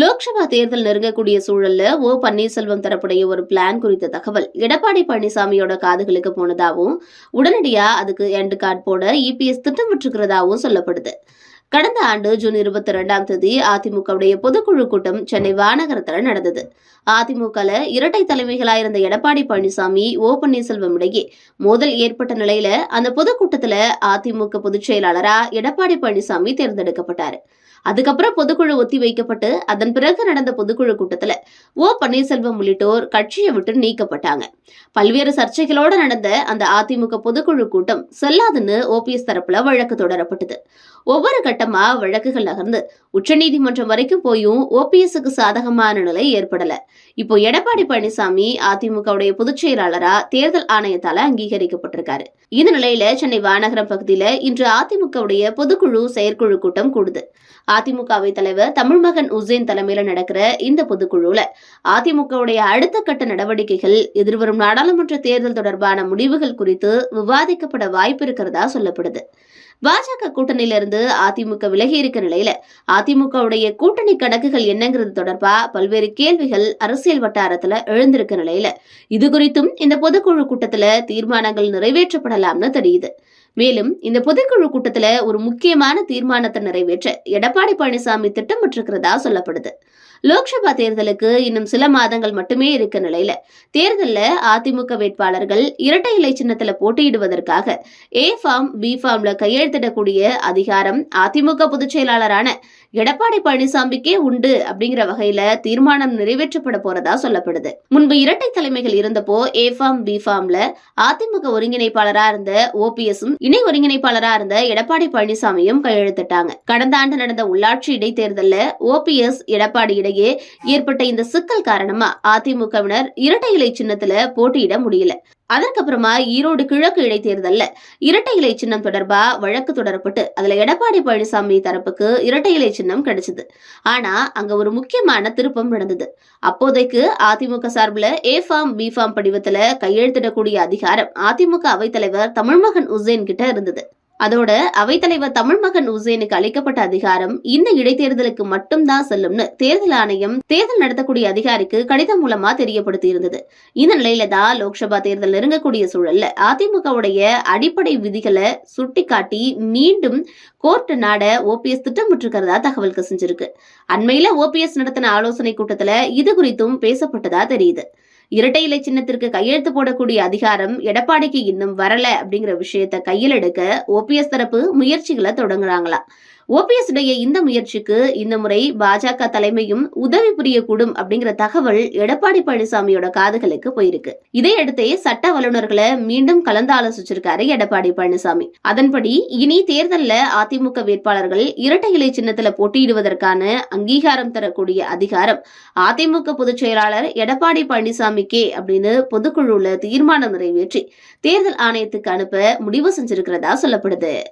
லோக்சபா தேர்தல் நெருங்கக்கூடிய சூழல்ல ஓ பன்னீர்செல்வம் தரப்புடைய ஒரு பிளான் குறித்த தகவல் எடப்பாடி பழனிசாமியோட காதுகளுக்கு போனதாகவும் உடனடியா அதுக்கு எண்டு கார்டு போட இபிஎஸ் திட்டமிட்டிருக்கிறதாகவும் சொல்லப்படுது. கடந்த ஆண்டு ஜூன் இருபத்தி ரெண்டாம் தேதி அதிமுகவுடைய பொதுக்குழு கூட்டம் சென்னை வானகரத்தில் நடந்தது. அதிமுகல இரட்டை தலைமைகளாக இருந்த எடப்பாடி பழனிசாமி ஓ பன்னீர்செல்வம் இடையே மோதல் ஏற்பட்ட நிலையில அந்த பொதுக்கூட்டத்துல அதிமுக பொதுச் செயலாளரா எடப்பாடி பழனிசாமி தேர்ந்தெடுக்கப்பட்டாரு. அதுக்கப்புறம் பொதுக்குழு ஒத்தி வைக்கப்பட்டு அதன் பிறகு நடந்த பொதுக்குழு கூட்டத்துல ஓ பன்னீர்செல்வம் உள்ளிட்டோர் கட்சியை விட்டு நீக்கப்பட்டாங்க. பல்வேறு சர்ச்சைகளோடு நடந்த அந்த அதிமுக பொதுக்குழு கூட்டம் செல்லாதுன்னு ஓபிஎஸ் தரப்புல வழக்கு தொடரப்பட்டது. ஒவ்வொரு கட்டமா வழக்குகள் நகர்ந்து உச்சநீதிமன்றம் வரைக்கும் போயும் ஓபிஎஸ்க்கு சாதகமான நிலை ஏற்படல. இப்போ எடப்பாடி பழனிசாமி அதிமுகவுடைய பொதுச் செயலாளரா தேர்தல் ஆணையத்தால அங்கீகரிக்கப்பட்டிருக்காரு. இந்த நிலையில சென்னை வானகரம் பகுதியில இன்று அதிமுகவுடைய பொதுக்குழு செயற்குழு கூட்டம் கூடுது. அதிமுகவை தலைவர் தமிழ்மகன் உசேன் தலைமையில நடக்கிற இந்த பொதுக்குழுல அதிமுகவுடைய அடுத்த கட்ட நடவடிக்கைகள் எதிர்வரும் நாடாளுமன்ற தேர்தல் தொடர்பான முடிவுகள் குறித்து விவாதிக்கப்பட வாய்ப்பு இருக்கிறதா சொல்லப்படுது. பாஜக கூட்டணியிலிருந்து அதிமுக விலகி இருக்க நிலையில அதிமுகவுடைய கூட்டணி கணக்குகள் என்னங்கிறது தொடர்பா பல்வேறு கேள்விகள் அரசியல் வட்டாரத்துல எழுந்திருக்க நிலையில. இது குறித்தும் இந்த பொதுக்குழு கூட்டத்துல தீர்மானங்கள் நிறைவேற்றப்படலாம்னு தெரியுது. மேலும் இந்த பொதுக்குழு கூட்டத்துல ஒரு முக்கியமான தீர்மானத்தை நிறைவேற்ற எடப்பாடி பழனிசாமி திட்டமிட்டிருக்கிறதா சொல்லப்படுது. லோக்சபா தேர்தலுக்கு இன்னும் சில மாதங்கள் மட்டுமே இருக்க நிலையில தேர்தல்ல அதிமுக வேட்பாளர்கள் இரட்டை இலை சின்னத்துல போட்டியிடுவதற்காக ஏ ஃபார்ம் பி ஃபார்ம்ல கையெழுத்து கையெழுத்திடக்கூடிய அதிகாரம் அதிமுக பொதுச் செயலாளரான எடப்பாடி பழனிசாமிக்கே உண்டு அப்படிங்கிற வகையில தீர்மானம் நிறைவேற்றப்பட போறதா சொல்லப்படுது. முன்பு இரட்டை தலைமைகள் இருந்தப்போ ஏ ஃபார்ம் பி ஃபார்ம்ல அதிமுக ஒருங்கிணைப்பாளரா இருந்த ஓபிஎஸும் இணை ஒருங்கிணைப்பாளரா இருந்த எடப்பாடி பழனிசாமியும் கையெழுத்திட்டாங்க. கடந்த ஆண்டு நடந்த உள்ளாட்சி இடைத்தேர்தல்ல ஓபிஎஸ் எடப்பாடி இடையே ஏற்பட்ட இந்த சிக்கல் காரணமா அதிமுகவினர் இரட்டை இலை சின்னத்துல போட்டியிட முடியல. அதற்கப்புறமா ஈரோடு கிழக்கு இடைத்தேர்தல்ல இரட்டை இலை சின்னம் தொடர்பா வழக்கு தொடரப்பட்டு அதுல எடப்பாடி பழனிசாமி தரப்புக்கு இரட்டை இலை சின்னம் கிடைச்சது. ஆனா அங்க ஒரு முக்கியமான திருப்பம் நடந்தது. அப்போதைக்கு அதிமுக சார்பில் ஏ ஃபார்ம் பி ஃபார்ம் படிவத்துல கையெழுத்திடக்கூடிய அதிகாரம் அதிமுக அவைத்தலைவர் தமிழ்மகன் உசேன் கிட்ட இருந்தது. அதோட அவைத்தலைவர் தமிழ்மகன் உசேனுக்கு அளிக்கப்பட்ட அதிகாரம் இந்த இடைத்தேர்தலுக்கு மட்டும்தான் செல்லும்னு தேர்தல் ஆணையம் தேர்தல் நடத்தக்கூடிய அதிகாரிக்கு கடிதம் மூலமா தெரியப்படுத்தி இருந்தது இந்த நிலையில தான் லோக்சபா தேர்தல் நெருங்கக்கூடிய சூழல்ல அதிமுகவுடைய அடிப்படை விதிகளை சுட்டிக்காட்டி மீண்டும் கோர்ட் நாட ஓபிஎஸ் திட்டமிட்டிருக்கிறதா தகவல் கசிஞ்சிருக்கு. அண்மையில ஓபிஎஸ் நடத்தின ஆலோசனை கூட்டத்துல இது குறித்தும் பேசப்பட்டதா தெரியுது. இரட்டை இலை சின்னத்திற்கு கையெழுத்து போடக்கூடிய அதிகாரம் எடப்பாடிக்கு இன்னும் வரல அப்படிங்கிற விஷயத்த கையில் எடுக்க ஓபிஎஸ் தரப்பு முயற்சிகளை தொடங்குறாங்களா? ஓபிஎஸ் உடைய இந்த முயற்சிக்கு இந்த முறை பாஜக தலைமையும் உதவி புரியக்கூடும் அப்படிங்கிற தகவல் எடப்பாடி பழனிசாமியோட காதுகளுக்கு போயிருக்கு. இதையடுத்தே சட்ட வல்லுநர்களை மீண்டும் கலந்து ஆலோசிச்சிருக்காரு எடப்பாடி பழனிசாமி. அதன்படி இனி தேர்தலில் அதிமுக வேட்பாளர்கள் இரட்டை இலை சின்னத்துல போட்டியிடுவதற்கான அங்கீகாரம் தரக்கூடிய அதிகாரம் அதிமுக பொதுச் செயலாளர் எடப்பாடி பழனிசாமிக்கே அப்படின்னு பொதுக்குழுல தீர்மானம் நிறைவேற்றி தேர்தல் ஆணையத்துக்கு அனுப்ப முடிவு செஞ்சிருக்கிறதா சொல்லப்படுது.